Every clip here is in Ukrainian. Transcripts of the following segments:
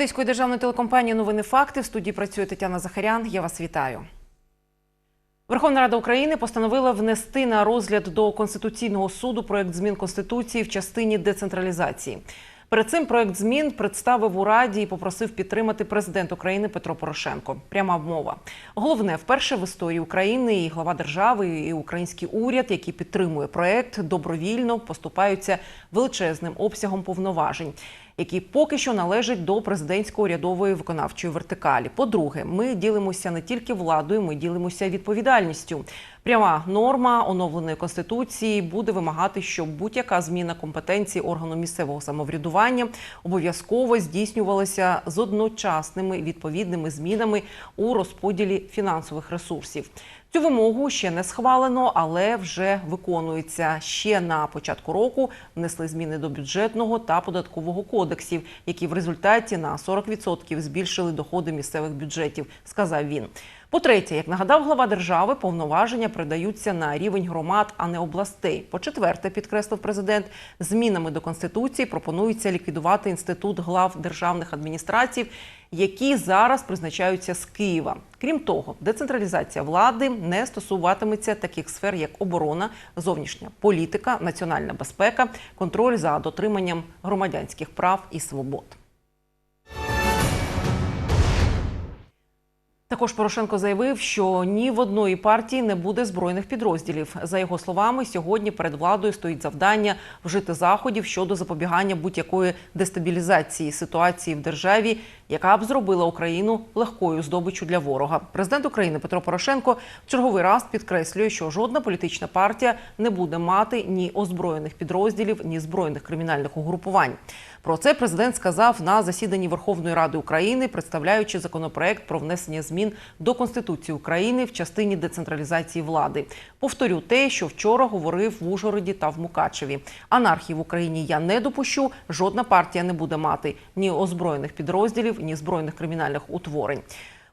Одеської державної телекомпанії Новини Факти в студії працює Тетяна Захарян. Я вас вітаю. Верховна Рада України постановила внести на розгляд до Конституційного суду проект змін Конституції в частині децентралізації. Перед цим проект змін представив у Раді і попросив підтримати президент України Петро Порошенко. Пряма мова. Головне, вперше в історії України і глава держави, і український уряд, який підтримує проект, добровільно поступаються величезним обсягом повноважень які поки що належать до президентсько-урядової виконавчої вертикалі. По-друге, ми ділимося не тільки владою, ми ділимося відповідальністю. Пряма норма оновленої конституції буде вимагати, щоб будь-яка зміна компетенції органу місцевого самоврядування обов'язково здійснювалася з одночасними відповідними змінами у розподілі фінансових ресурсів. Цю вимогу ще не схвалено, але вже виконується. Ще на початку року внесли зміни до бюджетного та податкового кодексів, які в результаті на 40% збільшили доходи місцевих бюджетів, сказав він. По-третє, як нагадав глава держави, повноваження передаються на рівень громад, а не областей. По-четверте, підкреслив президент, змінами до конституції пропонується ліквідувати інститут глав державних адміністрацій, які зараз призначаються з Києва. Крім того, децентралізація влади не стосуватиметься таких сфер, як оборона, зовнішня політика, національна безпека, контроль за дотриманням громадянських прав і свобод. Також Порошенко заявив, що ні в одної партії не буде збройних підрозділів. За його словами, сьогодні перед владою стоїть завдання вжити заходів щодо запобігання будь-якої дестабілізації ситуації в державі, яка б зробила Україну легкою здобиччю для ворога. Президент України Петро Порошенко в черговий раз підкреслює, що жодна політична партія не буде мати ні озброєних підрозділів, ні збройних кримінальних угрупувань. Про це президент сказав на засіданні Верховної Ради України, представляючи законопроект про внесення змін до Конституції України в частині децентралізації влади. Повторю те, що вчора говорив в Ужгороді та в Мукачеві. Анархії в Україні я не допущу. Жодна партія не буде мати ні озброєних підрозділів, ні збройних кримінальних утворень.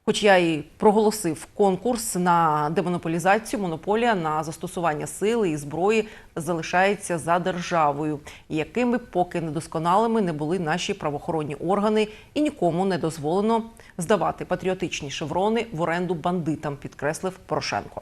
Хоч я і проголосив конкурс на демонополізацію, монополія на застосування сили і зброї залишається за державою, якими поки недосконалими не були наші правоохоронні органи, і нікому не дозволено здавати патріотичні шеврони в оренду бандитам, підкреслив Порошенко.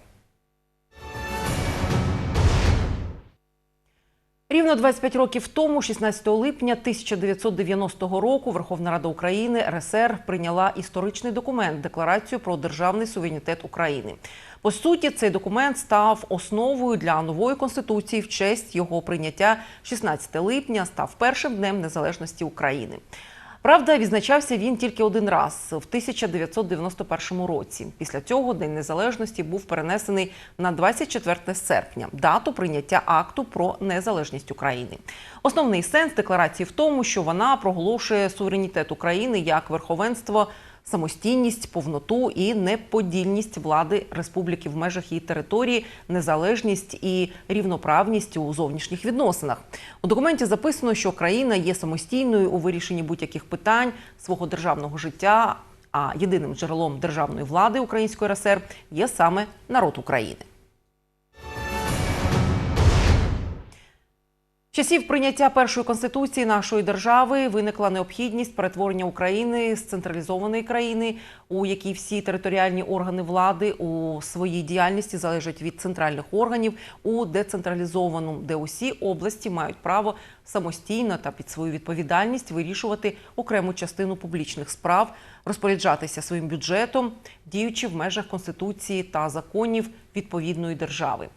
Рівно 25 років тому, 16 липня 1990 року, Верховна Рада України РСР прийняла історичний документ Декларацію про державний суверенітет України. По суті, цей документ став основою для нової конституції в честь його прийняття 16 липня став першим днем незалежності України. Правда, відзначався він тільки один раз в 1991 році. Після цього День Незалежності був перенесений на 24 серпня, дату прийняття акту про незалежність України. Основний сенс декларації в тому, що вона проголошує суверенітет України як верховенство. Самостійність, повноту і неподільність влади республіки в межах її території, незалежність і рівноправність у зовнішніх відносинах. У документі записано, що країна є самостійною у вирішенні будь-яких питань свого державного життя. А єдиним джерелом державної влади Української РСР є саме народ України. Часів прийняття першої конституції нашої держави виникла необхідність перетворення України з централізованої країни, у якій всі територіальні органи влади у своїй діяльності залежать від центральних органів, у децентралізовану, де усі області мають право самостійно та під свою відповідальність вирішувати окрему частину публічних справ, розпоряджатися своїм бюджетом, діючи в межах конституції та законів відповідної держави.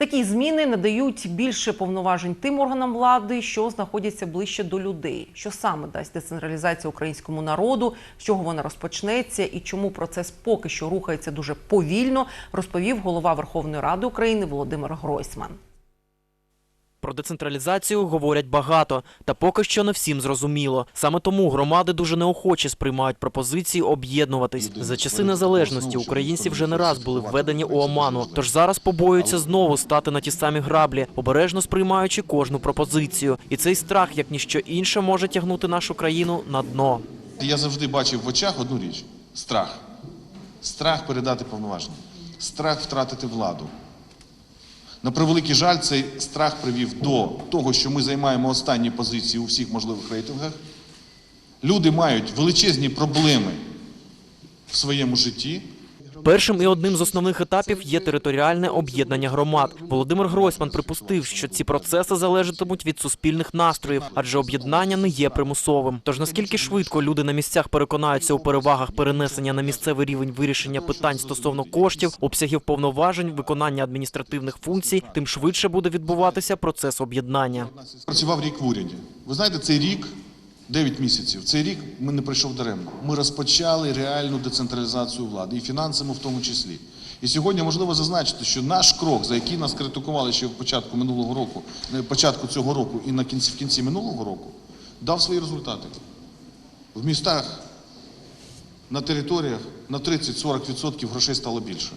Такі зміни надають більше повноважень тим органам влади, що знаходяться ближче до людей, що саме дасть децентралізація українському народу, з чого вона розпочнеться і чому процес поки що рухається дуже повільно, розповів голова Верховної Ради України Володимир Гройсман. Про децентралізацію говорять багато, та поки що не всім зрозуміло. Саме тому громади дуже неохоче сприймають пропозиції об'єднуватись. За часи незалежності українці вже не раз були введені у оману, тож зараз побоюються знову стати на ті самі граблі, обережно сприймаючи кожну пропозицію. І цей страх, як ніщо інше, може тягнути нашу країну на дно. Я завжди бачив в очах одну річ страх. Страх передати повноваження, страх втратити владу. На превеликий жаль, цей страх привів до того, що ми займаємо останні позиції у всіх можливих рейтингах. Люди мають величезні проблеми в своєму житті. Першим і одним з основних етапів є територіальне об'єднання громад. Володимир Гройсман припустив, що ці процеси залежатимуть від суспільних настроїв, адже об'єднання не є примусовим. Тож наскільки швидко люди на місцях переконаються у перевагах перенесення на місцевий рівень вирішення питань стосовно коштів, обсягів повноважень, виконання адміністративних функцій, тим швидше буде відбуватися процес об'єднання. Працював рік в уряді. Ви знаєте, цей рік, 9 місяців, цей рік ми не пройшов даремно. Ми розпочали реальну децентралізацію влади, і фінансами в тому числі. І сьогодні можливо зазначити, що наш крок, за який нас критикували ще в початку минулого року, на початку цього року і на кінці, в кінці минулого року, дав свої результати. В містах, на територіях на 30-40% грошей стало більше.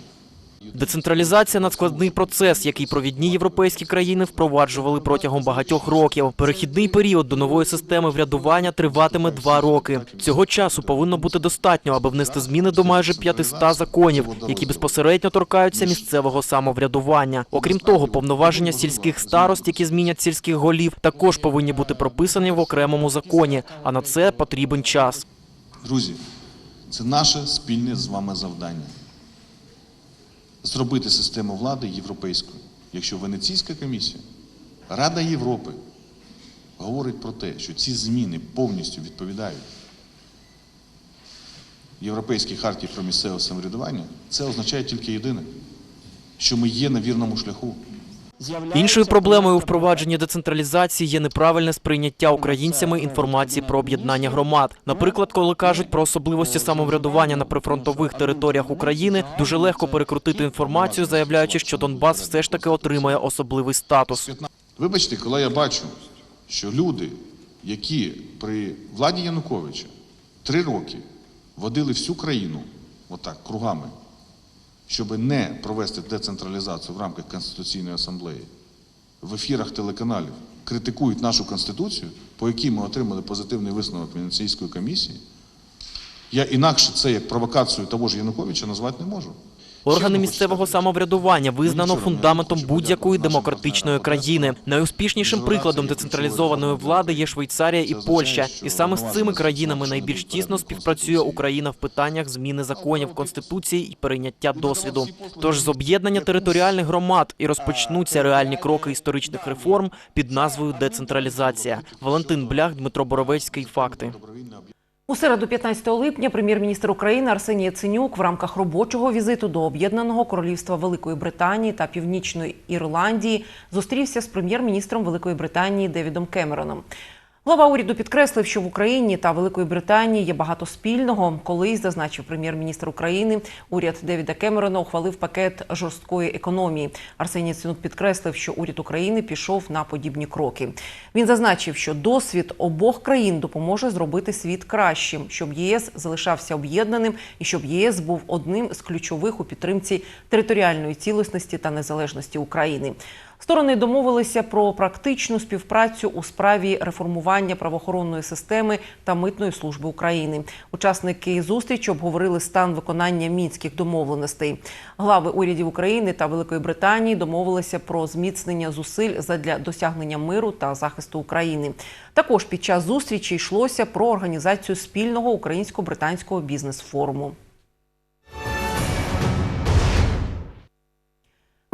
Децентралізація надскладний процес, який провідні європейські країни впроваджували протягом багатьох років. Перехідний період до нової системи врядування триватиме два роки. Цього часу повинно бути достатньо, аби внести зміни до майже 500 законів, які безпосередньо торкаються місцевого самоврядування. Окрім того, повноваження сільських старост, які змінять сільських голів, також повинні бути прописані в окремому законі. А на це потрібен час. Друзі, це наше спільне з вами завдання. Зробити систему влади європейською. Якщо Венеційська комісія, Рада Європи говорить про те, що ці зміни повністю відповідають Європейській хартії про місцеве самоврядування, це означає тільки єдине, що ми є на вірному шляху. Іншою проблемою у впровадженні децентралізації є неправильне сприйняття українцями інформації про об'єднання громад. Наприклад, коли кажуть про особливості самоврядування на прифронтових територіях України, дуже легко перекрутити інформацію, заявляючи, що Донбас все ж таки отримає особливий статус. Вибачте, коли я бачу, що люди, які при владі Януковича три роки водили всю країну отак кругами, щоб не провести децентралізацію в рамках Конституційної асамблеї, в ефірах телеканалів критикують нашу Конституцію, по якій ми отримали позитивний висновок Венеційської комісії, я інакше це як провокацію того ж Януковича назвати не можу. Органи місцевого самоврядування визнано фундаментом будь-якої демократичної країни. Найуспішнішим прикладом децентралізованої влади є Швейцарія і Польща. І саме з цими країнами найбільш тісно співпрацює Україна в питаннях зміни законів конституції і перейняття досвіду. Тож з об'єднання територіальних громад і розпочнуться реальні кроки історичних реформ під назвою децентралізація. Валентин Блях, Дмитро Боровецький. Факти. У середу, 15 липня, прем'єр-міністр України Арсеній Яценюк в рамках робочого візиту до Об'єднаного Королівства Великої Британії та Північної Ірландії зустрівся з прем'єр-міністром Великої Британії Девідом Кемероном. Глава уряду підкреслив, що в Україні та Великої Британії є багато спільного. Колись зазначив прем'єр-міністр України, уряд Девіда Кемерона ухвалив пакет жорсткої економії. Арсеній Яценюк підкреслив, що уряд України пішов на подібні кроки. Він зазначив, що досвід обох країн допоможе зробити світ кращим, щоб ЄС залишався об'єднаним і щоб ЄС був одним з ключових у підтримці територіальної цілісності та незалежності України. Сторони домовилися про практичну співпрацю у справі реформування правоохоронної системи та митної служби України. Учасники зустрічі обговорили стан виконання мінських домовленостей. Глави урядів України та Великої Британії домовилися про зміцнення зусиль задля досягнення миру та захисту України. Також під час зустрічі йшлося про організацію спільного українсько-британського бізнес-форуму.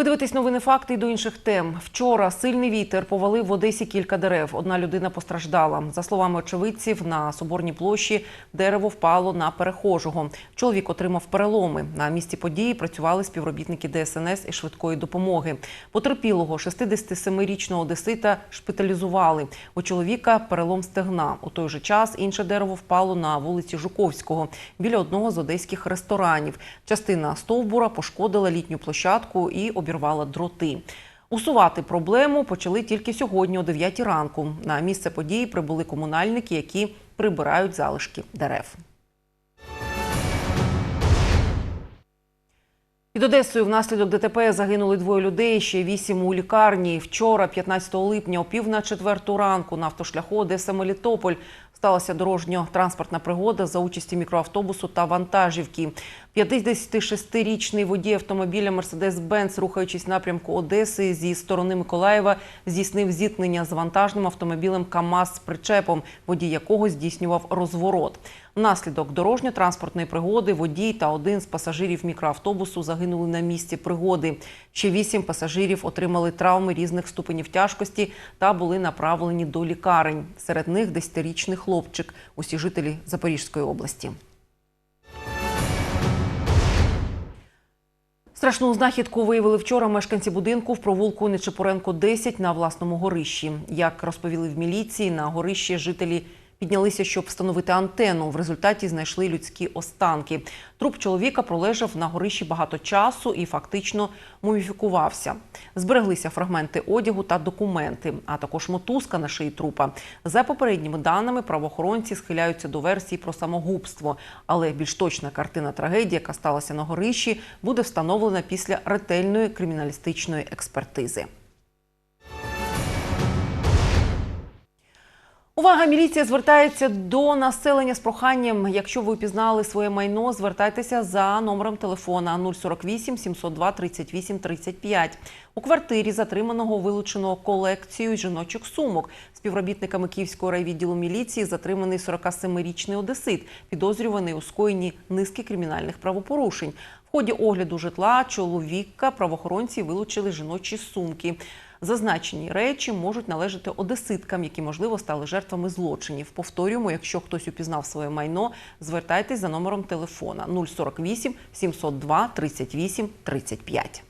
Дивитесь новини факти і до інших тем. Вчора сильний вітер повалив в Одесі кілька дерев. Одна людина постраждала. За словами очевидців, на соборній площі дерево впало на перехожого. Чоловік отримав переломи. На місці події працювали співробітники ДСНС і швидкої допомоги. Потерпілого 67-річного одесита шпиталізували. У чоловіка перелом стегна. У той же час інше дерево впало на вулиці Жуковського біля одного з одеських ресторанів. Частина стовбура пошкодила літню площадку і обірвала дроти. Усувати проблему почали тільки сьогодні о 9 ранку. На місце події прибули комунальники, які прибирають залишки дерев. Під Одесою внаслідок ДТП загинули двоє людей, ще вісім у лікарні. Вчора, 15 липня, о пів на четверту ранку на автошляху Одеса-Мелітополь сталася дорожньо-транспортна пригода за участі мікроавтобусу та вантажівки. 56-річний водій автомобіля Мерседес-Бенц, рухаючись напрямку Одеси зі сторони Миколаєва, здійснив зіткнення з вантажним автомобілем КАМАЗ з причепом, водій якого здійснював розворот. Внаслідок дорожньо-транспортної пригоди водій та один з пасажирів мікроавтобусу загинули на місці пригоди. Ще вісім пасажирів отримали травми різних ступенів тяжкості та були направлені до лікарень. Серед них десятирічний хлопчик, усі жителі Запорізької області. Страшну знахідку виявили вчора мешканці будинку в провулку Нечепоренко 10 на власному горищі. Як розповіли в міліції, на горищі жителі піднялися, щоб встановити антенну. В результаті знайшли людські останки. Труп чоловіка пролежав на горищі багато часу і фактично муміфікувався. Збереглися фрагменти одягу та документи, а також мотузка на шиї трупа. За попередніми даними, правоохоронці схиляються до версії про самогубство, але більш точна картина трагедії, яка сталася на горищі, буде встановлена після ретельної криміналістичної експертизи. Увага! Міліція звертається до населення з проханням. Якщо ви впізнали своє майно, звертайтеся за номером телефона 048 702 38 35. У квартирі затриманого вилучено колекцію жіночих сумок. Співробітниками Київського райвідділу міліції затриманий 47-річний одесит, підозрюваний у скоєнні низки кримінальних правопорушень. В ході огляду житла чоловіка правоохоронці вилучили жіночі сумки. Зазначені речі можуть належати одеситкам, які можливо стали жертвами злочинів. Повторюємо, якщо хтось упізнав своє майно, звертайтесь за номером телефона 048 702 38 35.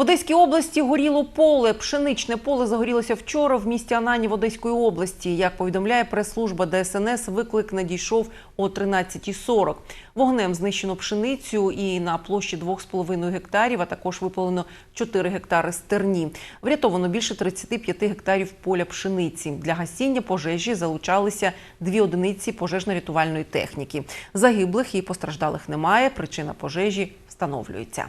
В Одеській області горіло поле. Пшеничне поле загорілося вчора в місті Ананів Одеської області. Як повідомляє прес-служба ДСНС, виклик надійшов о 13.40. Вогнем знищено пшеницю і на площі 2,5 гектарів, а також випалено 4 гектари стерні. Врятовано більше 35 гектарів поля пшениці. Для гасіння пожежі залучалися дві одиниці пожежно-рятувальної техніки. Загиблих і постраждалих немає. Причина пожежі встановлюється.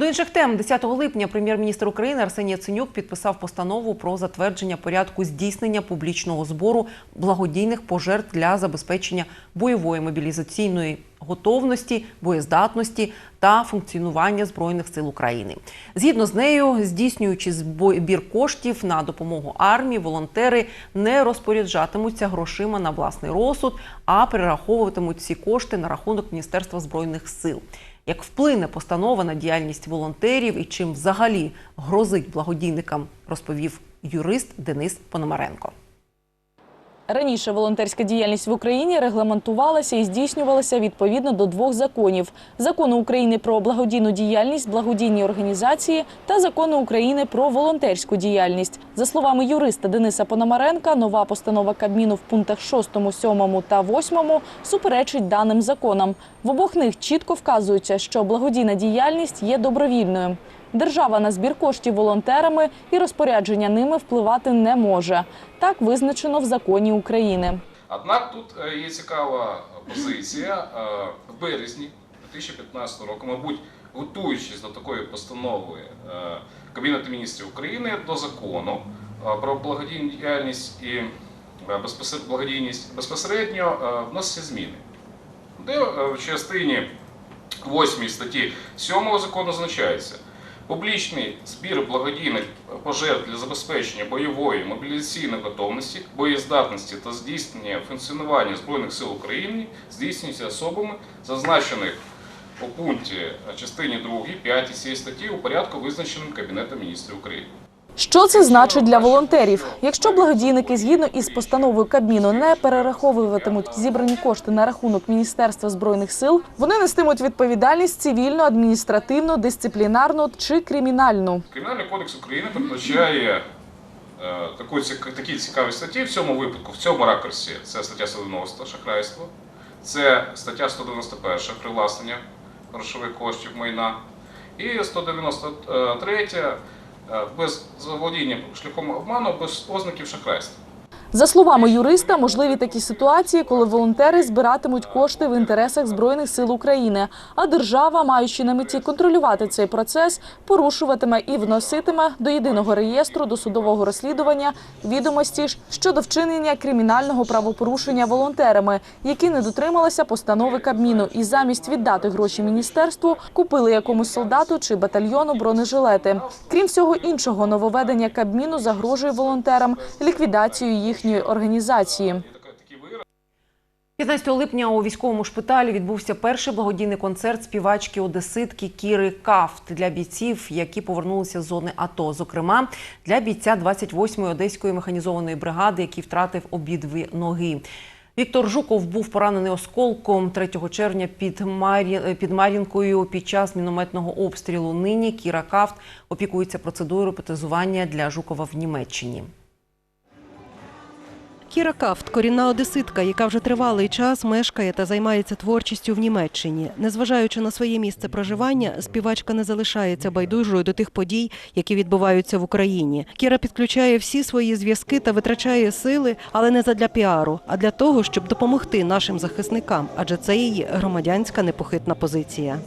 До інших тем 10 липня прем'єр-міністр України Арсеній Яценюк підписав постанову про затвердження порядку здійснення публічного збору благодійних пожертв для забезпечення бойової мобілізаційної готовності, боєздатності та функціонування збройних сил України. Згідно з нею, здійснюючи збір коштів на допомогу армії, волонтери не розпоряджатимуться грошима на власний розсуд, а перераховуватимуть ці кошти на рахунок Міністерства збройних сил. Як вплине постанова на діяльність волонтерів і чим взагалі грозить благодійникам, розповів юрист Денис Пономаренко. Раніше волонтерська діяльність в Україні регламентувалася і здійснювалася відповідно до двох законів: закону України про благодійну діяльність, благодійні організації та закону України про волонтерську діяльність. За словами юриста Дениса Пономаренка, нова постанова Кабміну в пунктах 6, 7 та 8 суперечить даним законам. В обох них чітко вказується, що благодійна діяльність є добровільною. Держава на збір коштів волонтерами і розпорядження ними впливати не може. Так визначено в законі України. Однак тут е, є цікава позиція. Е, В березні 2015 року, мабуть, готуючись до такої постанови е, Кабінету міністрів України до закону е, про благодійну діяльність і е, благодійність безпосередньо е, вносяться зміни, де е, в частині 8 статті 7 закону зазначається. Публічний збір благодійних пожертв для забезпечення бойової мобілізаційної готовності, боєздатності та здійснення функціонування Збройних сил України здійснюється особами, зазначених у пункті частині 2, 5 цієї статті у порядку, визначеним Кабінетом міністрів України. Що це значить для волонтерів? Якщо благодійники згідно із постановою Кабміну не перераховуватимуть зібрані кошти на рахунок Міністерства збройних сил, вони нестимуть відповідальність цивільну, адміністративну, дисциплінарну чи кримінальну. Кримінальний кодекс України передбачає е, такі цікаві статті в цьому випадку, в цьому ракурсі. Це стаття 190 шахрайство, це стаття 191 привласнення грошових коштів майна і 193 е, без заволодіння шляхом обману без ознаків шахрайства. За словами юриста, можливі такі ситуації, коли волонтери збиратимуть кошти в інтересах збройних сил України, а держава, маючи на меті контролювати цей процес, порушуватиме і вноситиме до єдиного реєстру досудового розслідування відомості щодо вчинення кримінального правопорушення волонтерами, які не дотрималися постанови Кабміну, і замість віддати гроші міністерству купили якомусь солдату чи батальйону бронежилети. Крім всього іншого, нововведення Кабміну загрожує волонтерам ліквідацією їхньої організації. Такий- такий вираз. 15 липня у військовому шпиталі відбувся перший благодійний концерт співачки одеситки Кіри Кафт для бійців, які повернулися з зони АТО. Зокрема, для бійця 28-ї одеської механізованої бригади, який втратив обидві ноги. Віктор Жуков був поранений осколком 3 червня під, Марі... під Мар'їнкою під час мінометного обстрілу. Нині Кіра Кафт опікується процедурою протезування для Жукова в Німеччині. Кіра Кафт – корінна одеситка, яка вже тривалий час мешкає та займається творчістю в Німеччині. Незважаючи на своє місце проживання, співачка не залишається байдужою до тих подій, які відбуваються в Україні. Кіра підключає всі свої зв'язки та витрачає сили, але не задля піару, а для того, щоб допомогти нашим захисникам, адже це її громадянська непохитна позиція.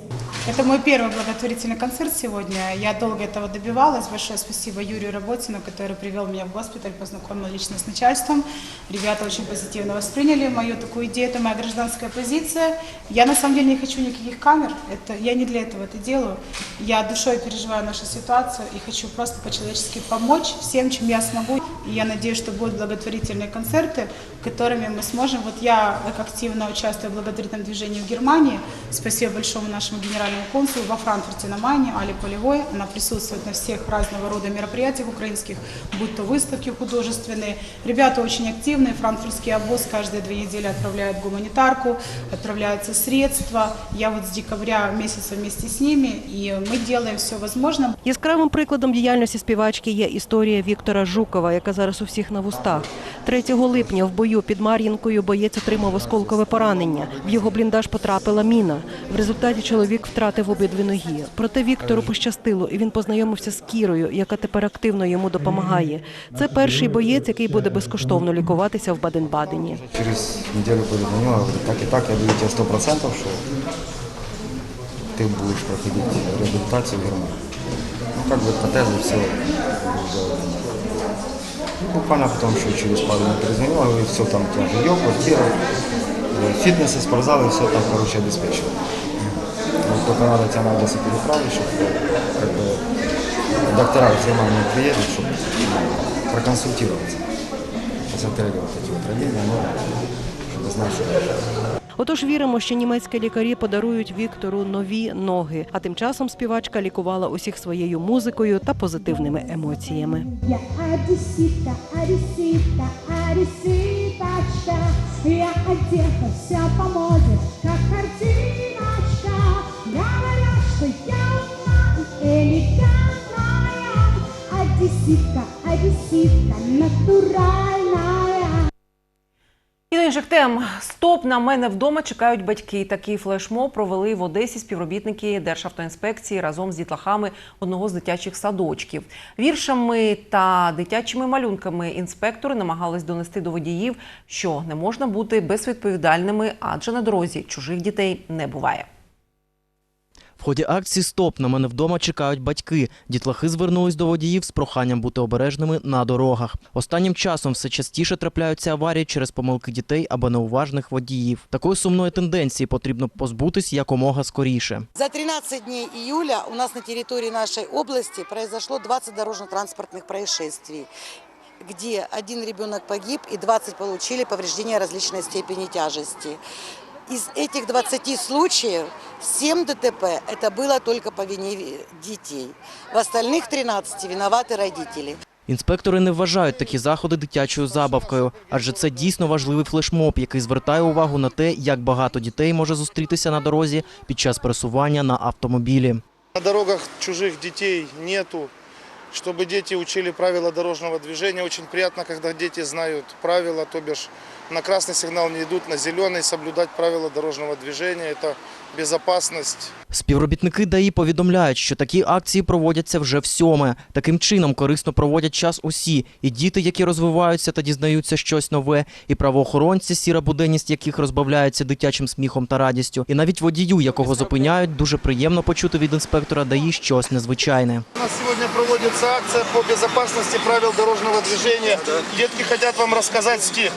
Это мой первый благотворительный концерт сегодня. Я долго этого добивалась. Большое спасибо Юрию Работину, который привел меня в госпиталь, познакомил лично с начальством. Ребята очень позитивно восприняли мою такую идею. Это моя гражданская позиция. Я на самом деле не хочу никаких камер. Это, я не для этого это делаю. Я душой переживаю нашу ситуацию и хочу просто по-человечески помочь всем, чем я смогу. И я надеюсь, что будут благотворительные концерты, которыми мы сможем. Вот я активно участвую в благотворительном движении в Германии. Спасибо большому нашему генеральному консулу во Франкфурте на Майне, Али Полевой. Она присутствует на всех разного рода мероприятиях украинских, будь то выставки художественные. Ребята очень активные. Франкфуртский обоз каждые две недели отправляет гуманитарку, отправляются средства. Я вот с декабря месяца вместе с ними, и мы делаем все возможное. Яскравим прикладом діяльності співачки є історія Віктора Жукова, яка зараз у всіх на вустах. 3 липня в бою під Мар'їнкою боєць отримав осколкове поранення. В його бліндаж потрапила міна. В результаті чоловік втратив обидві ноги. Проте Віктору пощастило, і він познайомився з Кірою, яка тепер активно йому допомагає. Це перший боєць, який буде безкоштовно лікуватися в Баден-Бадені. Через неделю позвонила, говорит, так и так, я даю тебе сто процентов, что ты будешь проходить реабилитацию в Германии. Ну, как бы протезы, все сделали. Ну, буквально потом еще через пару минут перезвонила, говорит, все там, у тебя жилье, квартира, э, фитнес и спортзал, и все там, короче, обеспечено. Вот только надо тебя на Одессу переправить, чтобы как бы, доктора из Германии приедут, чтобы проконсультироваться. Вот эти вот ранения, чтобы Отож віримо, що німецькі лікарі подарують Віктору нові ноги. А тим часом співачка лікувала усіх своєю музикою та позитивними емоціями. Я одета вся по моде, как картиночка інших тем стоп на мене вдома чекають батьки. Такий флешмоб провели в Одесі співробітники Державтоінспекції разом з дітлахами одного з дитячих садочків. Віршами та дитячими малюнками інспектори намагались донести до водіїв, що не можна бути безвідповідальними, адже на дорозі чужих дітей не буває. В ході акції Стоп на мене вдома чекають батьки. Дітлахи звернулись до водіїв з проханням бути обережними на дорогах. Останнім часом все частіше трапляються аварії через помилки дітей або неуважних водіїв. Такої сумної тенденції потрібно позбутись якомога скоріше. За 13 дней июля у нас на территории нашей области произошло 20 дорожно-транспортных происшествий где один ребенок погиб и 20 получили повреждения различной степени тяжести. Из этих 20 случаев 7 ДТП это было только по вине детей. В остальных 13 виноваты родители. Інспектори не вважають такі заходи дитячою забавкою, адже це дійсно важливий флешмоб, який звертає увагу на те, як багато дітей може зустрітися на дорозі під час пересування на автомобілі. На дорогах чужих детей нету. Чтобы дети учили правила дорожного движения. Очень приятно, когда дети знают правила, то бишь на красный сигнал не идут, на зеленый, соблюдать правила дорожного движения. Это безопасность. Співробітники ДАІ повідомляють, що такі акції проводяться вже в сьоме. Таким чином корисно проводять час усі – і діти, які розвиваються та дізнаються щось нове, і правоохоронці, сіра буденність яких розбавляється дитячим сміхом та радістю, і навіть водію, якого зупиняють, дуже приємно почути від інспектора ДАІ щось незвичайне. У нас сегодня проводится акция по безопасности правил дорожного движения. Детки хотят вам рассказать стих.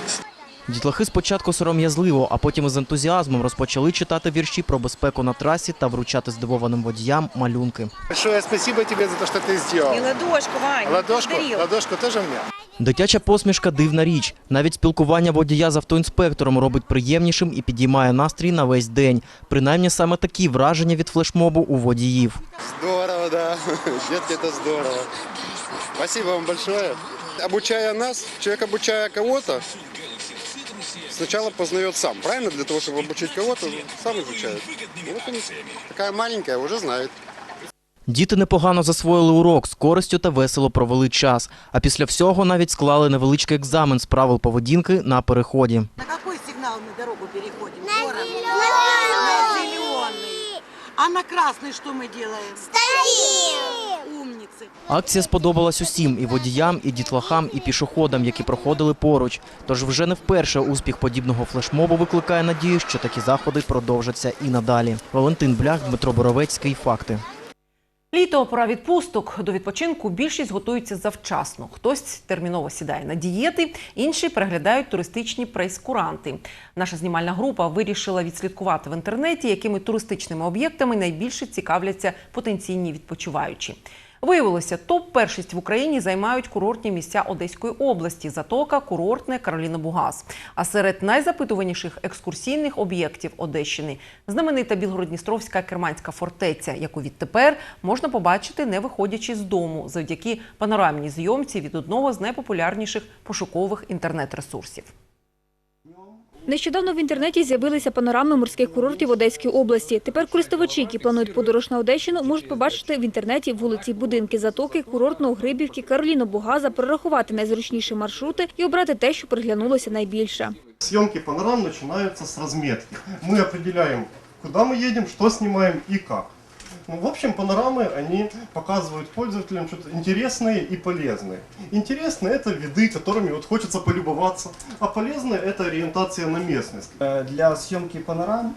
Дітлахи спочатку сором'язливо, а потім із ентузіазмом розпочали читати вірші про безпеку на трасі та вручати здивованим водіям малюнки. Большое спасибо тебе за то, что ты сделал. И ладошку, Вань, Ладошку, ладошку тоже мне. Дитяча посмішка – дивна річ. Навіть спілкування водія з автоінспектором робить приємнішим і підіймає настрій на весь день. Принаймні саме такі враження від флешмобу у водіїв. Здорово, да. Детки, это здорово. Спасибо вам большое. Обучая нас, человек обучая кого-то, сначала познает сам, правильно? Для того, чтобы обучить кого-то, сам изучает. Вот он, такая маленькая, уже знает. Діти непогано засвоїли урок, з користю та весело провели час. А після всього навіть склали невеличкий екзамен з правил поведінки на переході. На какой сигнал мы дорогу переходим? На На зеленый. А на красный что мы делаем? Стоим. Акція сподобалась усім – і водіям, і дітлахам, і пішоходам, які проходили поруч. Тож вже не вперше успіх подібного флешмобу викликає надію, що такі заходи продовжаться і надалі. Валентин Блях, Дмитро Боровецький. Факти. Літо пора відпусток. До відпочинку більшість готуються завчасно. Хтось терміново сідає на дієти, інші переглядають туристичні прейскуранти. Наша знімальна група вирішила відслідкувати в інтернеті, якими туристичними об'єктами найбільше цікавляться потенційні відпочиваючі. Виявилося, топ-першість в Україні займають курортні місця Одеської області, Затока, курортне Кароліна Бугас. А серед найзапитуваніших екскурсійних об'єктів Одещини знаменита Білгородністровська керманська фортеця, яку відтепер можна побачити, не виходячи з дому, завдяки панорамній зйомці від одного з найпопулярніших пошукових інтернет-ресурсів. Нещодавно в інтернеті з'явилися панорами морських курортів Одеської області. Тепер користувачі, які планують подорож на Одещину, можуть побачити в інтернеті вулиці, будинки, затоки, курортного Грибівки, Кароліно Бугаза, прорахувати найзручніші маршрути і обрати те, що приглянулося найбільше. Съемки панорам начинаются с разметки. Мы определяем, куда мы едем, что снимаем и как. Ну, в общем, панорамы, они показывают пользователям что-то интересное и полезное. Интересное – это виды, которыми вот хочется полюбоваться, а полезное – это ориентация на местность. Э, Для съемки панорам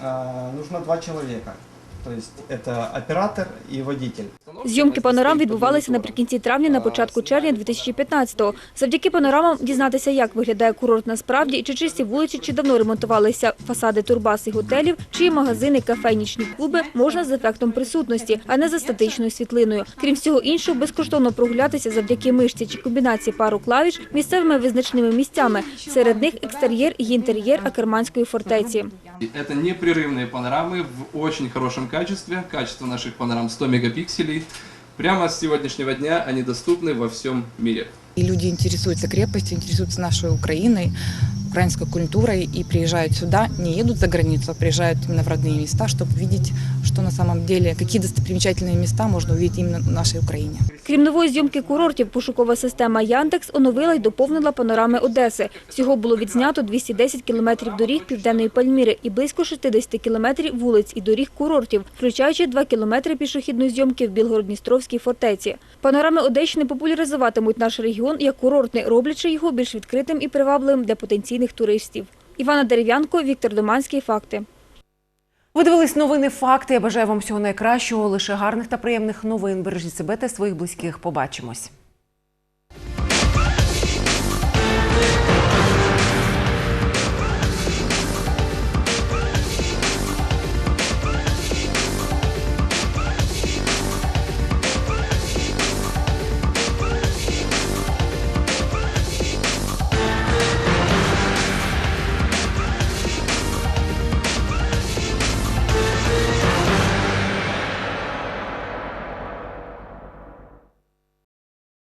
э, нужно два человека. То есть это оператор и водитель. Зйомки панорам відбувалися наприкінці травня, на початку червня 2015-го. Завдяки панорамам дізнатися, як виглядає курорт насправді, і чи чисті вулиці, чи давно ремонтувалися фасади турбаз і готелів, чи є магазини, кафе, нічні клуби, можна з ефектом присутності, а не за статичною світлиною. Крім всього іншого, безкоштовно прогулятися завдяки мишці чи комбінації пару клавіш місцевими визначними місцями. Серед них екстер'єр і інтер'єр Акерманської фортеці. Это непрерывные панорамы в очень хорошем качестве. Качество наших панорам 100 мегапикселей. Прямо с сегодняшнего дня они доступны во всем мире. И люди интересуются крепостью, интересуются нашей Украиной, украинской культурой и приезжают сюда, не едут за границу, а приезжают именно в родные места, чтобы видеть, что на самом деле, какие достопримечательные места можно увидеть именно в нашей Украине. Крім нової зйомки курортів, пошукова система Яндекс оновила й доповнила панорами Одеси. Всього було відзнято 210 кілометрів доріг Південної Пальміри і близько 60 кілометрів вулиць і доріг курортів, включаючи 2 кілометри пішохідної зйомки в Білгород-Дністровській фортеці. Панорами Одещини популяризуватимуть наш регіон як курортний, роблячи його більш відкритим і привабливим для потенційних туристів. Івана Дерев'янко, Віктор Доманський. Факти. Ви дивились новини факти. Я бажаю вам всього найкращого, лише гарних та приємних новин. Бережіть себе та своїх близьких. Побачимось.